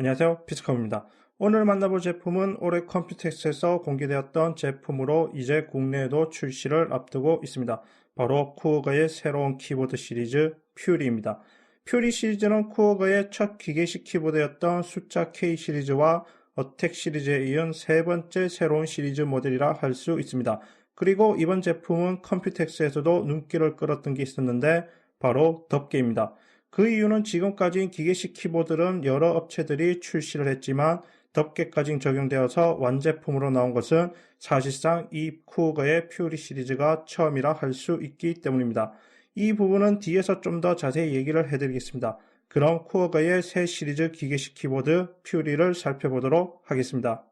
안녕하세요. 피스컴입니다. 오늘 만나볼 제품은 올해 컴퓨텍스에서 공개되었던 제품으로 이제 국내에도 출시를 앞두고 있습니다. 바로 쿠어가의 새로운 키보드 시리즈 퓨리입니다. 퓨리 시리즈는 쿠어가의 첫 기계식 키보드였던 숫자 K 시리즈와 어택 시리즈에 이은 세 번째 새로운 시리즈 모델이라 할 수 있습니다. 그리고 이번 제품은 컴퓨텍스에서도 눈길을 끌었던 게 있었는데 바로 덮개입니다. 그 이유는 지금까지 기계식 키보드는 여러 업체들이 출시를 했지만 덮개까지 적용되어서 완제품으로 나온 것은 사실상 이 쿠어의 퓨리 시리즈가 처음이라 할 수 있기 때문입니다. 이 부분은 뒤에서 좀 더 자세히 얘기를 해드리겠습니다. 그럼 쿠어가의 새 시리즈 기계식 키보드 퓨리를 살펴보도록 하겠습니다.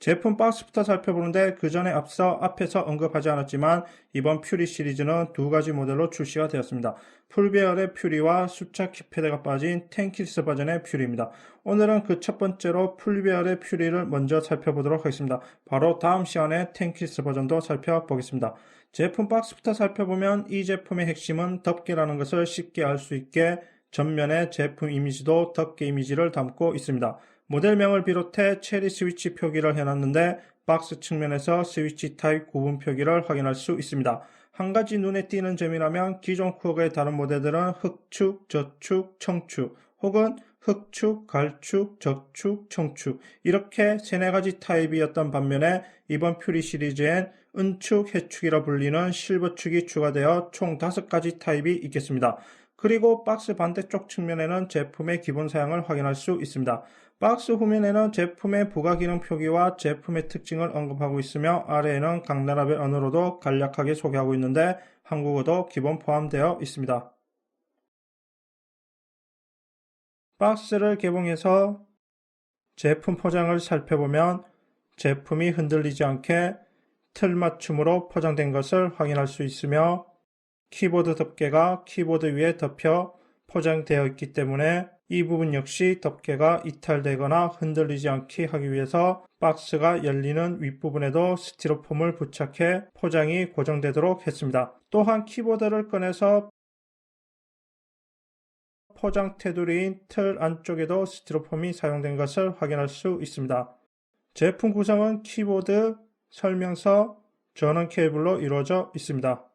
제품 박스부터 살펴보는데 그 전에 앞서 앞에서 언급하지 않았지만 이번 퓨리 시리즈는 두 가지 모델로 출시가 되었습니다. 풀배열의 퓨리와 숫자 키패드가 빠진 텐키스 버전의 퓨리입니다. 오늘은 그 첫 번째로 풀배열의 퓨리를 먼저 살펴보도록 하겠습니다. 바로 다음 시간에 텐키스 버전도 살펴보겠습니다. 제품 박스부터 살펴보면 이 제품의 핵심은 덮개라는 것을 쉽게 알 수 있게 전면에 제품 이미지도 덮개 이미지를 담고 있습니다. 모델명을 비롯해 체리 스위치 표기를 해놨는데 박스 측면에서 스위치 타입 구분 표기를 확인할 수 있습니다. 한 가지 눈에 띄는 점이라면 기존 쿠어의 다른 모델들은 흑축, 저축, 청축 혹은 흑축, 갈축, 적축, 청축 이렇게 세네 가지 타입이었던 반면에 이번 퓨리 시리즈엔 은축, 해축이라 불리는 실버축이 추가되어 총 다섯 가지 타입이 있겠습니다. 그리고 박스 반대쪽 측면에는 제품의 기본 사양을 확인할 수 있습니다. 박스 후면에는 제품의 부가 기능 표기와 제품의 특징을 언급하고 있으며 아래에는 각 나라별 언어로도 간략하게 소개하고 있는데 한국어도 기본 포함되어 있습니다. 박스를 개봉해서 제품 포장을 살펴보면 제품이 흔들리지 않게 틀 맞춤으로 포장된 것을 확인할 수 있으며 키보드 덮개가 키보드 위에 덮여 포장되어 있기 때문에 이 부분 역시 덮개가 이탈되거나 흔들리지 않게 하기 위해서 박스가 열리는 윗부분에도 스티로폼을 부착해 포장이 고정되도록 했습니다. 또한 키보드를 꺼내서 포장 테두리인 틀 안쪽에도 스티로폼이 사용된 것을 확인할 수 있습니다. 제품 구성은 키보드, 설명서, 전원 케이블로 이루어져 있습니다.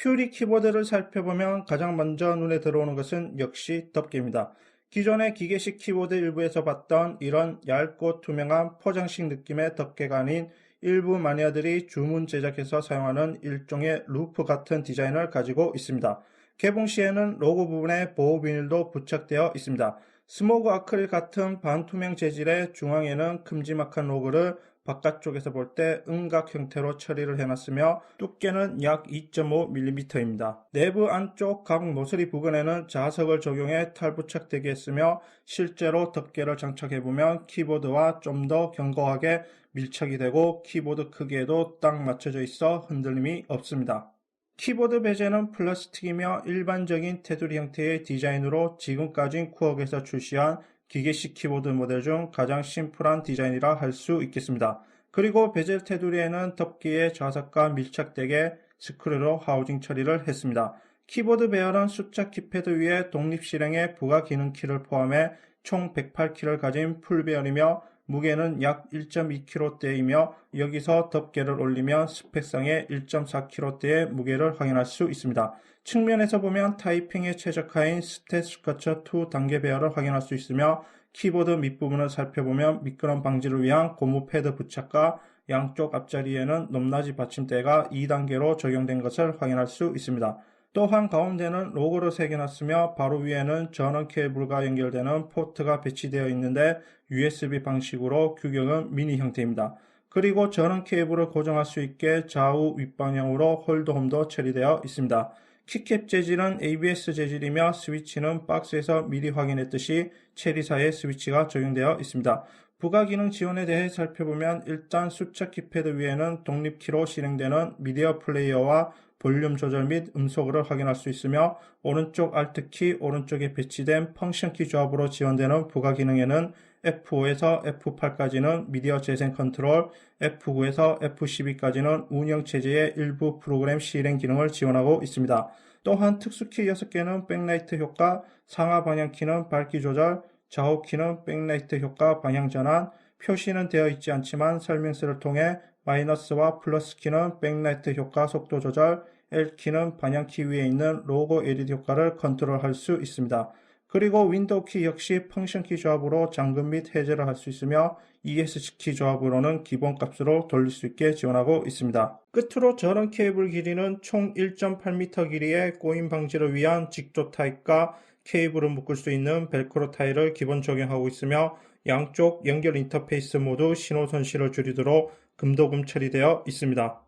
퓨리 키보드를 살펴보면 가장 먼저 눈에 들어오는 것은 역시 덮개입니다. 기존의 기계식 키보드 일부에서 봤던 이런 얇고 투명한 포장식 느낌의 덮개가 아닌 일부 마니아들이 주문 제작해서 사용하는 일종의 루프 같은 디자인을 가지고 있습니다. 개봉 시에는 로고 부분에 보호 비닐도 부착되어 있습니다. 스모그 아크릴 같은 반투명 재질의 중앙에는 큼지막한 로고를 바깥쪽에서 볼 때 음각 형태로 처리를 해놨으며 두께는 약 2.5mm입니다. 내부 안쪽 각 모서리 부근에는 자석을 적용해 탈부착되게 했으며 실제로 덮개를 장착해보면 키보드와 좀 더 견고하게 밀착이 되고 키보드 크기에도 딱 맞춰져 있어 흔들림이 없습니다. 키보드 베젤은 플라스틱이며 일반적인 테두리 형태의 디자인으로 지금까지 쿠어에서 출시한 기계식 키보드 모델 중 가장 심플한 디자인이라 할 수 있겠습니다. 그리고 베젤 테두리에는 덮개의 좌석과 밀착되게 스크류로 하우징 처리를 했습니다. 키보드 배열은 숫자 키패드 위에 독립 실행의 부가 기능 키를 포함해 총 108키를 가진 풀 배열이며 무게는 약 1.2kg대이며 여기서 덮개를 올리면 스펙상의 1.4kg대의 무게를 확인할 수 있습니다. 측면에서 보면 타이핑에 최적화인 스탯스커처 2 단계 배열을 확인할 수 있으며 키보드 밑부분을 살펴보면 미끄럼 방지를 위한 고무 패드 부착과 양쪽 앞자리에는 높낮이 받침대가 2단계로 적용된 것을 확인할 수 있습니다. 또한 가운데는 로고를 새겨놨으며 바로 위에는 전원 케이블과 연결되는 포트가 배치되어 있는데 USB 방식으로 규격은 미니 형태입니다. 그리고 전원 케이블을 고정할 수 있게 좌우 윗방향으로 홀더홈도 처리되어 있습니다. 키캡 재질은 ABS 재질이며 스위치는 박스에서 미리 확인했듯이 체리사의 스위치가 적용되어 있습니다. 부가 기능 지원에 대해 살펴보면 일단 숫자 키패드 위에는 독립키로 실행되는 미디어 플레이어와 볼륨 조절 및 음소거를 확인할 수 있으며 오른쪽 Alt키 오른쪽에 배치된 펑션키 조합으로 지원되는 부가 기능에는 F5에서 F8까지는 미디어 재생 컨트롤, F9에서 F12까지는 운영 체제의 일부 프로그램 실행 기능을 지원하고 있습니다. 또한 특수키 6개는 백라이트 효과, 상하 방향 키는 밝기 조절, 좌우 키는 백라이트 효과 방향 전환, 표시는 되어 있지 않지만 설명서를 통해 마이너스와 플러스 키는 백라이트 효과 속도 조절, L키는 방향키 위에 있는 로고 LED 효과를 컨트롤할 수 있습니다. 그리고 윈도우 키 역시 펑션 키 조합으로 잠금 및 해제를 할 수 있으며 ESC 키 조합으로는 기본 값으로 돌릴 수 있게 지원하고 있습니다. 끝으로 전원 케이블 길이는 총 1.8m 길이의 꼬임 방지를 위한 직조 타입과 케이블을 묶을 수 있는 벨크로 타일을 기본 적용하고 있으며 양쪽 연결 인터페이스 모두 신호 손실을 줄이도록 금도금 처리되어 있습니다.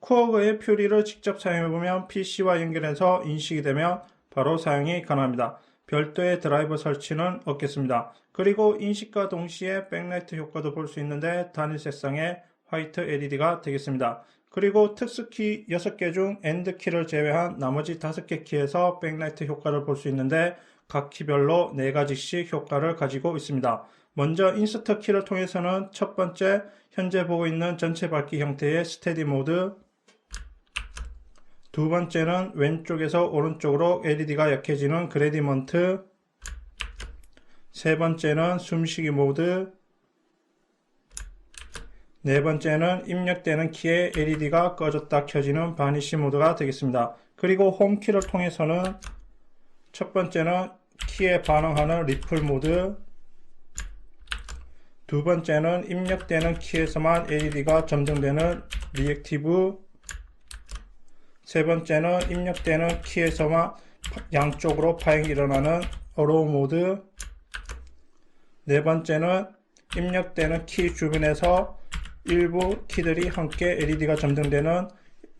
코어의 표리를 직접 사용해보면 PC와 연결해서 인식이 되면 바로 사용이 가능합니다. 별도의 드라이버 설치는 없겠습니다. 그리고 인식과 동시에 백라이트 효과도 볼 수 있는데 단일 색상의 화이트 LED가 되겠습니다. 그리고 특수키 6개 중 엔드키를 제외한 나머지 5개 키에서 백라이트 효과를 볼 수 있는데 각 키별로 4가지씩 효과를 가지고 있습니다. 먼저 인서터 키를 통해서는 첫 번째 현재 보고 있는 전체 밝기 형태의 스테디 모드 두 번째는 왼쪽에서 오른쪽으로 LED가 약해지는 그레디먼트 세 번째는 숨쉬기 모드 네 번째는 입력되는 키에 LED가 꺼졌다 켜지는 바니시 모드가 되겠습니다. 그리고 홈키를 통해서는 첫 번째는 키에 반응하는 리플 모드 두 번째는 입력되는 키에서만 LED가 점등되는 리액티브 세 번째는 입력되는 키에서만 양쪽으로 파행이 일어나는 어로우 모드 네 번째는 입력되는 키 주변에서 일부 키들이 함께 LED가 점등되는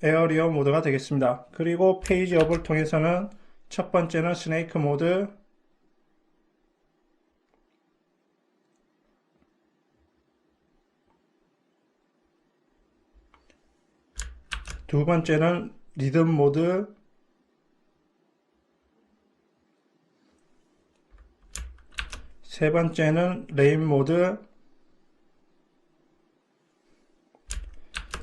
에어리어 모드가 되겠습니다. 그리고 페이지 업을 통해서는 첫 번째는 스네이크 모드 두 번째는 리듬 모드 세 번째는 레인 모드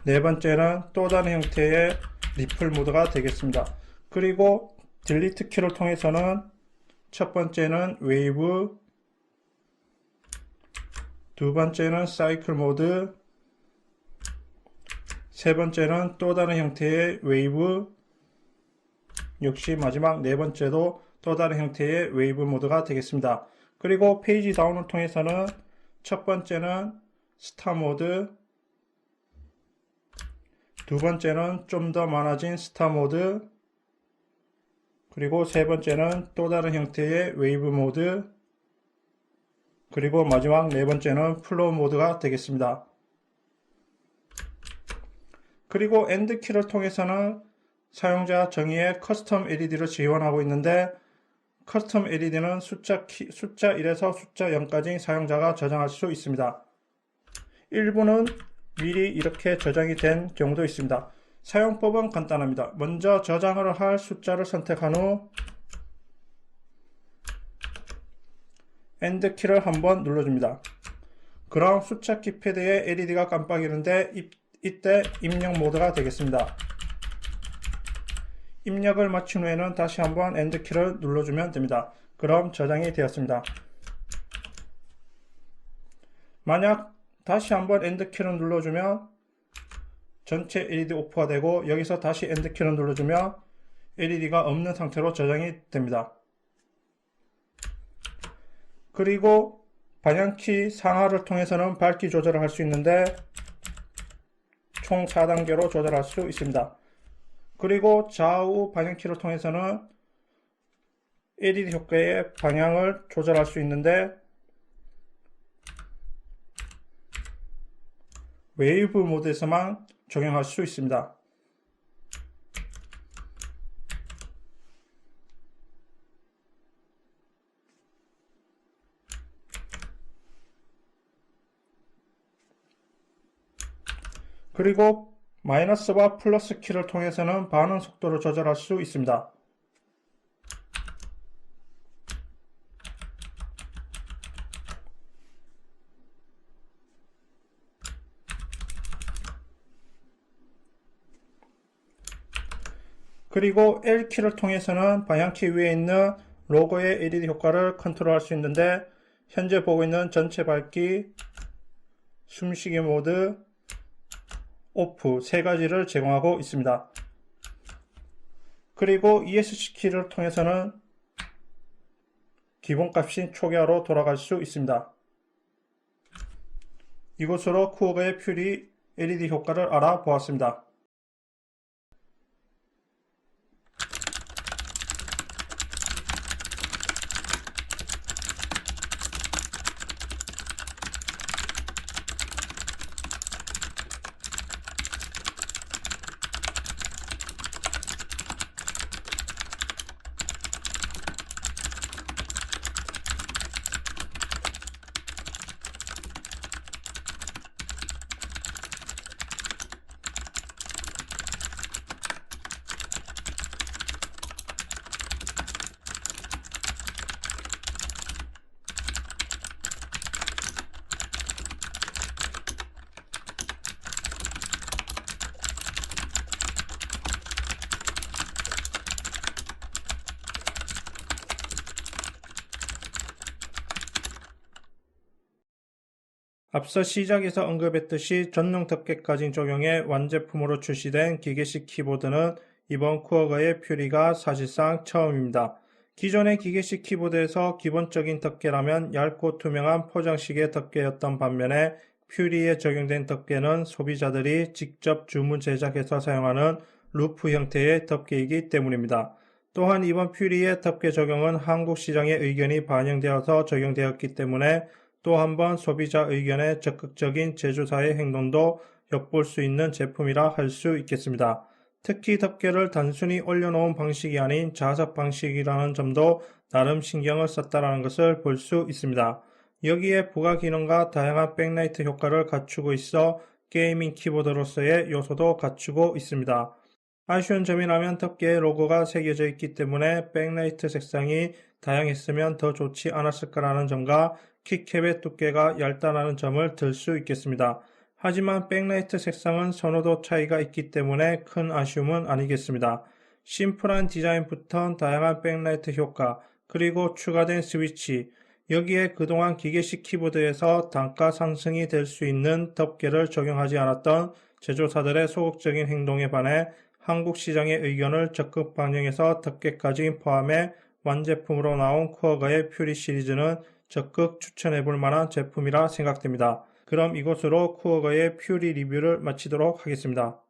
네 번째는 또 다른 형태의 리플 모드가 되겠습니다. 그리고 딜리트 키를 통해서는 첫 번째는 웨이브 두 번째는 사이클 모드 세 번째는 또 다른 형태의 웨이브 역시 마지막 네 번째도 또 다른 형태의 웨이브 모드가 되겠습니다. 그리고 페이지 다운을 통해서는 첫 번째는 스타 모드 두 번째는 좀 더 많아진 스타 모드 그리고 세 번째는 또 다른 형태의 웨이브 모드 그리고 마지막 네 번째는 플로우 모드가 되겠습니다. 그리고 엔드키를 통해서는 사용자 정의의 커스텀 LED를 지원하고 있는데 커스텀 LED는 숫자, 키, 숫자 1에서 숫자 0까지 사용자가 저장할 수 있습니다. 일부는 미리 이렇게 저장이 된 경우도 있습니다. 사용법은 간단합니다. 먼저 저장을 할 숫자를 선택한 후 엔드키를 한번 눌러줍니다. 그럼 숫자 키패드에 LED가 깜빡이는데 이 때 입력 모드가 되겠습니다. 입력을 마친 후에는 다시 한번 엔드키를 눌러주면 됩니다. 그럼 저장이 되었습니다. 만약 다시 한번 엔드키를 눌러주면 전체 LED 오프가 되고 여기서 다시 엔드키를 눌러주면 LED가 없는 상태로 저장이 됩니다. 그리고 방향키 상하를 통해서는 밝기 조절을 할 수 있는데 총 4단계로 조절할 수 있습니다. 그리고 좌우 방향키를 통해서는 LED 효과의 방향을 조절할 수 있는데 웨이브 모드에서만 적용할 수 있습니다. 그리고 마이너스와 플러스 키를 통해서는 반응 속도를 조절할 수 있습니다. 그리고 L키를 통해서는 방향키 위에 있는 로고의 LED 효과를 컨트롤할 수 있는데 현재 보고 있는 전체 밝기, 숨쉬기 모드, 오프 세 가지를 제공하고 있습니다. 그리고 ESC 키를 통해서는 기본값인 초기화로 돌아갈 수 있습니다. 이것으로 쿠어의 퓨리 LED 효과를 알아보았습니다. 앞서 시작에서 언급했듯이 전용 덮개까지 적용해 완제품으로 출시된 기계식 키보드는 이번 쿠어거의 퓨리가 사실상 처음입니다. 기존의 기계식 키보드에서 기본적인 덮개라면 얇고 투명한 포장식의 덮개였던 반면에 퓨리에 적용된 덮개는 소비자들이 직접 주문 제작해서 사용하는 루프 형태의 덮개이기 때문입니다. 또한 이번 퓨리의 덮개 적용은 한국 시장의 의견이 반영되어서 적용되었기 때문에 또 한 번 소비자 의견에 적극적인 제조사의 행동도 엿볼 수 있는 제품이라 할 수 있겠습니다. 특히 덮개를 단순히 올려놓은 방식이 아닌 자석 방식이라는 점도 나름 신경을 썼다는 것을 볼 수 있습니다. 여기에 부가 기능과 다양한 백라이트 효과를 갖추고 있어 게이밍 키보드로서의 요소도 갖추고 있습니다. 아쉬운 점이라면 덮개에 로고가 새겨져 있기 때문에 백라이트 색상이 다양했으면 더 좋지 않았을까라는 점과 키캡의 두께가 얇다는 점을 들 수 있겠습니다. 하지만 백라이트 색상은 선호도 차이가 있기 때문에 큰 아쉬움은 아니겠습니다. 심플한 디자인부터 다양한 백라이트 효과, 그리고 추가된 스위치, 여기에 그동안 기계식 키보드에서 단가 상승이 될 수 있는 덮개를 적용하지 않았던 제조사들의 소극적인 행동에 반해 한국 시장의 의견을 적극 반영해서 덮개까지 포함해 완제품으로 나온 쿠어가의 퓨리 시리즈는 적극 추천해 볼 만한 제품이라 생각됩니다. 그럼 이것으로 쿠어거의 퓨리 리뷰를 마치도록 하겠습니다.